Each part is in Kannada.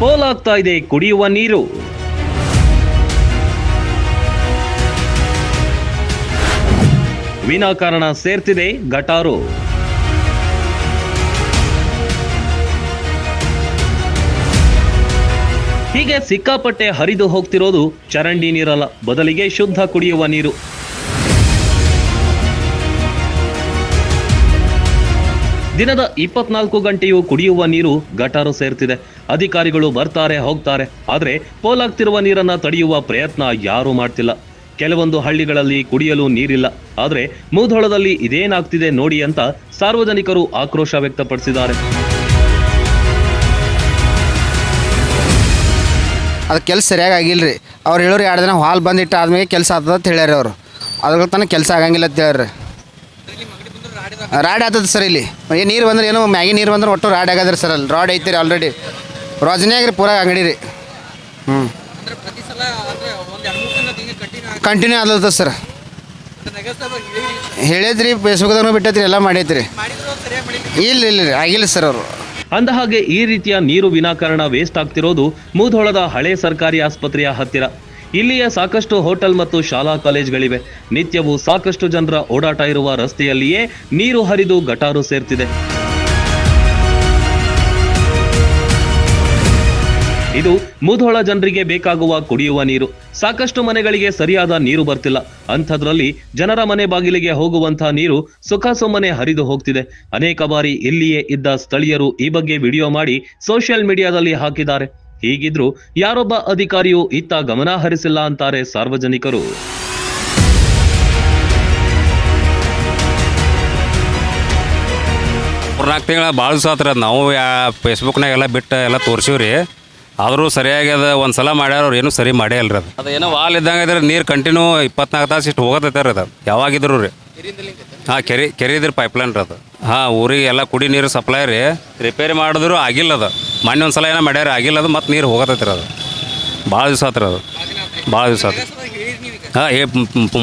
ಪೋಲಾಗ್ತಾ ಇದೆ ಕುಡಿಯುವ ನೀರು. ವಿನಾಕಾರಣ ಸೇರ್ತಿದೆ, ಗಟಾರು. ಹೀಗೆ ಸಿಕ್ಕಾಪಟ್ಟೆ ಹರಿದು ಹೋಗ್ತಿರೋದು ಚರಂಡಿ ನೀರಲ್ಲ, ಬದಲಿಗೆ ಶುದ್ಧ ಕುಡಿಯುವ ನೀರು. ದಿನದ ಇಪ್ಪತ್ನಾಲ್ಕು ಗಂಟೆಯೂ ಕುಡಿಯುವ ನೀರು ಗಟಾರು ಸೇರ್ತಿದೆ. ಅಧಿಕಾರಿಗಳು ಬರ್ತಾರೆ, ಹೋಗ್ತಾರೆ. ಆದರೆ ಪೋಲಾಗ್ತಿರುವ ನೀರನ್ನ ತಡೆಯುವ ಪ್ರಯತ್ನ ಯಾರೂ ಮಾಡ್ತಿಲ್ಲ. ಕೆಲವೊಂದು ಹಳ್ಳಿಗಳಲ್ಲಿ ಕುಡಿಯಲು ನೀರಿಲ್ಲ. ಆದರೆ ಮೂಧೋಳದಲ್ಲಿ ಇದೇನಾಗ್ತಿದೆ ನೋಡಿ ಅಂತ ಸಾರ್ವಜನಿಕರು ಆಕ್ರೋಶ ವ್ಯಕ್ತಪಡಿಸಿದ್ದಾರೆ. ಅದು ಕೆಲಸ ಸರಿಯಾಗಿ ಆಗಿಲ್ಲ ರೀ ಅವ್ರು ಹೇಳೋರು ಎರಡು ದಿನ ಹಾಲ್ ಬಂದಿಟ್ಟ ಆದ್ಮೇಲೆ ಕೆಲಸ ಆಗ್ತದೆ ಅಂತ ಹೇಳ್ಯಾರ ಅವರು. ಅದ್ರ ತನಕ ಕೆಲಸ ಆಗಂಗಿಲ್ಲ ಅಂತ ಹೇಳ್ರಿ ರಾಡ್ ಆತದ ಸರ್ ಇಲ್ಲಿ. ಏನು ನೀರು ಬಂದ್ರೆ ಏನೋ ಮ್ಯಾಗಿ ನೀರು ಬಂದ್ರೆ ಒಟ್ಟು ರಾಡ್ ಆಗದ್ರಿ ಸರ್ ಅಲ್ಲಿ. ರಾಡ್ ಐತಿ ರೀ ಆಲ್ರೆಡಿ ರೋಜನೆ ರೀ ಪೂರ ಅಂಗಡಿ ರೀ. ಹ್ಞೂ ಕಂಟಿನ್ಯೂ ಕಂಟಿನ್ಯೂ ಆಗ್ಲತ್ತದ ಸರ್. ನಗರಸಭೆ ಹೇಳಿದ್ರಿ ಫೇಸ್ಬುಕ್ದಾಗ ಬಿಟ್ಟೈತ್ರಿ ಎಲ್ಲ ಮಾಡೈತ್ರಿ ಇಲ್ಲ ಇಲ್ಲ ರೀ ಆಗಿಲ್ಲ ಸರ್ ಅವರು. ಅಂದ ಹಾಗೆ ಈ ರೀತಿಯ ನೀರು ವಿನಾಕಾರಣ ವೇಸ್ಟ್ ಆಗ್ತಿರೋದು ಮೂಧೋಳದ ಹಳೆ ಸರ್ಕಾರಿ ಆಸ್ಪತ್ರೆಯ ಹತ್ತಿರ. ಇಲ್ಲಿಯ ಸಾಕಷ್ಟು ಹೋಟೆಲ್ ಮತ್ತು ಶಾಲಾ ಕಾಲೇಜ್ಗಳಿವೆ. ನಿತ್ಯವೂ ಸಾಕಷ್ಟು ಜನರ ಓಡಾಟ ಇರುವ ರಸ್ತೆಯಲ್ಲಿಯೇ ನೀರು ಹರಿದು ಗಟಾರು ಸೇರ್ತಿದೆ. ಇದು ಮುಧೋಳ ಜನರಿಗೆ ಬೇಕಾಗುವ ಕುಡಿಯುವ ನೀರು. ಸಾಕಷ್ಟು ಮನೆಗಳಿಗೆ ಸರಿಯಾದ ನೀರು ಬರ್ತಿಲ್ಲ. ಅಂಥದ್ರಲ್ಲಿ ಜನರ ಮನೆ ಬಾಗಿಲಿಗೆ ಹೋಗುವಂತಹ ನೀರು ಸುಖ ಸುಮ್ಮನೆ ಹರಿದು ಹೋಗ್ತಿದೆ. ಅನೇಕ ಬಾರಿ ಇಲ್ಲಿಯೇ ಇದ್ದ ಸ್ಥಳೀಯರು ಈ ಬಗ್ಗೆ ವಿಡಿಯೋ ಮಾಡಿ ಸೋಷಿಯಲ್ ಮೀಡಿಯಾದಲ್ಲಿ ಹಾಕಿದ್ದಾರೆ. ಹೀಗಿದ್ರೂ ಯಾರೊಬ್ಬ ಅಧಿಕಾರಿಯೂ ಇತ್ತ ಗಮನ ಹರಿಸಿಲ್ಲ ಅಂತಾರೆ ಸಾರ್ವಜನಿಕರು. ನಾಲ್ಕು ತಿಂಗಳ ಭಾಳ ಅದು ನಾವು ಯಾ ಫೇಸ್ಬುಕ್ನಾಗ ಎಲ್ಲ ಬಿಟ್ಟು ಎಲ್ಲ ತೋರ್ಸಿವಿ ರೀ ಆದರೂ ಸರಿಯಾಗಿ ಅದು ಒಂದು ಸಲ ಮಾಡ್ಯಾರ ಅವ್ರು ಏನೂ ಸರಿ ಮಾಡೇ ಅಲ್ರಿ ಅದು. ಅದು ಏನೋ ವಾಲ್ ಇದ್ದಂಗೆ ಇದ್ರೆ ನೀರು ಕಂಟಿನ್ಯೂ ಇಪ್ಪತ್ನಾಲ್ಕು ತಾಸು ಇಷ್ಟು ಹೋಗತೈತೆ ರೀ ಅದು. ಯಾವಾಗಿದ್ರು ರೀ. ಹಾಂ, ಕೆರೆ ಕೆರೆ ಇದ್ರೆ ಪೈಪ್ಲೈನ್ ರೀ ಅದು. ಹಾಂ ಊರಿಗೆ ಎಲ್ಲ ಕುಡಿ ನೀರು ಸಪ್ಲೈ ರೀ. ರಿಪೇರಿ ಮಾಡಿದ್ರು ಆಗಿಲ್ಲ ಅದು ಒಂದು ಸಲ ಏನೋ ಮಾಡ್ಯಾರ, ಆಗಿಲ್ಲ ಅದು ಮತ್ತೆ ನೀರು ಹೋಗತೈತೆ ಅದು. ಭಾಳ ದಿವಸ ಆತ್ರ ಅದು. ಭಾಳ ದಿವಸ ಆತು ಹಾಂ, ಏ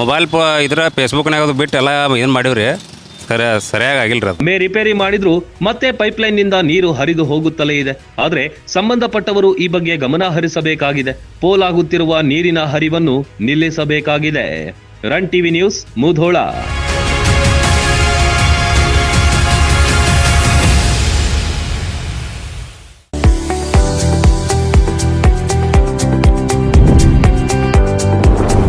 ಮೊಬೈಲ್ ಪ, ಇದ್ರ ಫೇಸ್ಬುಕ್ನಾಗ ಅದು ಬಿಟ್ಟು ಎಲ್ಲ ಏನು ಮಾಡಿವ್ರಿ? ಸರಿ, ಸರಿಯಾಗಿ ಆಗಿಲ್ಲ ಮೇ ರಿಪೇರಿ ಮಾಡಿದ್ರು, ಮತ್ತೆ ಪೈಪ್ಲೈನ್ನಿಂದ ನೀರು ಹರಿದು ಹೋಗುತ್ತಲೇ ಇದೆ. ಆದ್ರೆ ಸಂಬಂಧಪಟ್ಟವರು ಈ ಬಗ್ಗೆ ಗಮನ ಹರಿಸಬೇಕಾಗಿದೆ. ಪೋಲಾಗುತ್ತಿರುವ ನೀರಿನ ಹರಿವನ್ನು ನಿಲ್ಲಿಸಬೇಕಾಗಿದೆ. Run TV news Mudhol.